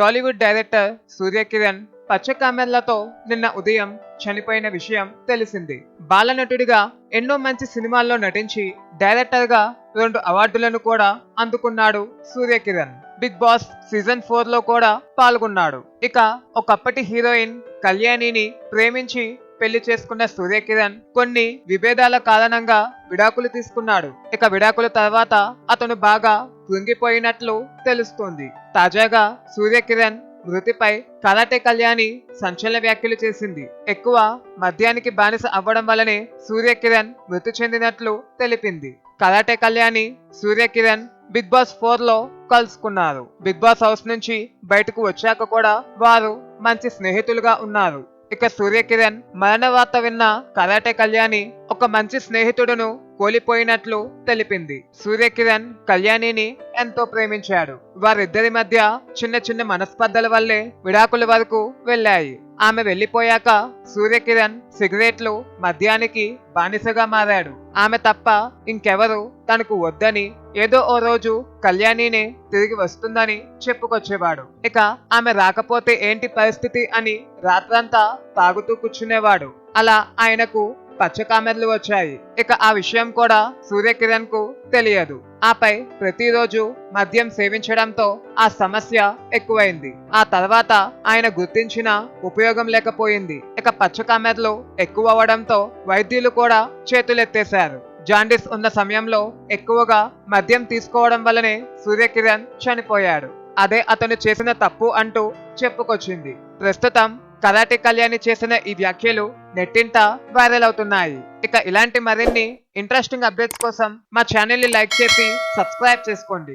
Tollywood director Surya Kiran పచ్చ కామెర్లతో నిన్న ఉదయం చనిపోయిన విషయం తెలిసింది. బాలనటుడిగా ఎన్నో మంచి సినిమాల్లో నటించి డైరెక్టర్గా రెండు అవార్డులను కూడా అందుకున్నాడు సూర్యకిరణ్ బిగ్ బాస్ సీజన్ ఫోర్లో కూడా పాల్గొన్నాడు. ఇక ఒకప్పటి హీరోయిన్ కళ్యాణిని ప్రేమించి పెళ్ళి చేసుకున్న సూర్యకిరణ్ కొన్ని విభేదాల కారణంగా విడాకులు తీసుకున్నాడు. ఇక విడాకుల తర్వాత అతను బాగా కృంగిపోయినట్లు తెలుస్తోంది. తాజాగా సూర్యకిరణ్ మృతిపై కరాటే కళ్యాణి సంచలన వ్యాఖ్యలు చేసింది. ఎక్కువ మద్యానికి బానిస అవ్వడం వల్లనే సూర్యకిరణ్ మృతి చెందినట్లు తెలిపింది. Karate Kalyani Suryakiran big boss ఫోర్లో కలుసుకున్నారు. బిగ్ బాస్ హౌస్ నుంచి బయటకు వచ్చాక కూడా వారు మంచి స్నేహితులుగా ఉన్నారు. ఇక సూర్యకిరణ్ మరణ వార్త విన్న కరాటే కళ్యాణి ఒక మంచి స్నేహితుడును కోల్పోయినట్లు తెలిపింది. సూర్యకిరణ్ కళ్యాణిని ఎంతో ప్రేమించాడు. వారిద్దరి మధ్య చిన్న చిన్న మనస్పర్ధల వల్లే విడాకుల వరకు వెళ్ళాయి. ఆమె వెళ్ళిపోయాక సూర్యకిరణ్ సిగరెట్లు మద్యానికి బానిసగా మారాడు. ఆమె తప్ప ఇంకెవరు తనకు వద్దని ఏదో ఓ రోజు కళ్యాణినే తిరిగి వస్తుందని చెప్పుకొచ్చేవాడు. ఇక ఆమె రాకపోతే ఏంటి పరిస్థితి అని రాత్రంతా తాగుతూ కూర్చునేవాడు. అలా ఆయనకు పచ్చ కామెర్లు వచ్చాయి. ఇక ఆ విషయం కూడా సూర్యకిరణ్కు తెలియదు. ఆపై ప్రతిరోజు మద్యం సేవించడంతో ఆ సమస్య ఎక్కువైంది. ఆ తర్వాత ఆయన గుర్తించిన ఉపయోగం లేకపోయింది. ఇక పచ్చకామెర్లు ఎక్కువ అవడంతో వైద్యులు కూడా చేతులెత్తేశారు. జాండిస్ ఉన్న సమయంలో ఎక్కువగా మద్యం తీసుకోవడం వల్లనే సూర్యకిరణ్ చనిపోయాడు. అదే అతను చేసిన తప్పు అంటూ చెప్పుకొచ్చింది. ప్రస్తుతం కరాటే కళ్యాణి చేసిన ఈ వ్యాఖ్యలు నెట్టింట వైరల్ అవుతున్నాయి. ఇక ఇలాంటి మరిన్ని ఇంట్రెస్టింగ్ అప్డేట్స్ కోసం మా ఛానల్ని లైక్ చేసి సబ్స్క్రైబ్ చేసుకోండి.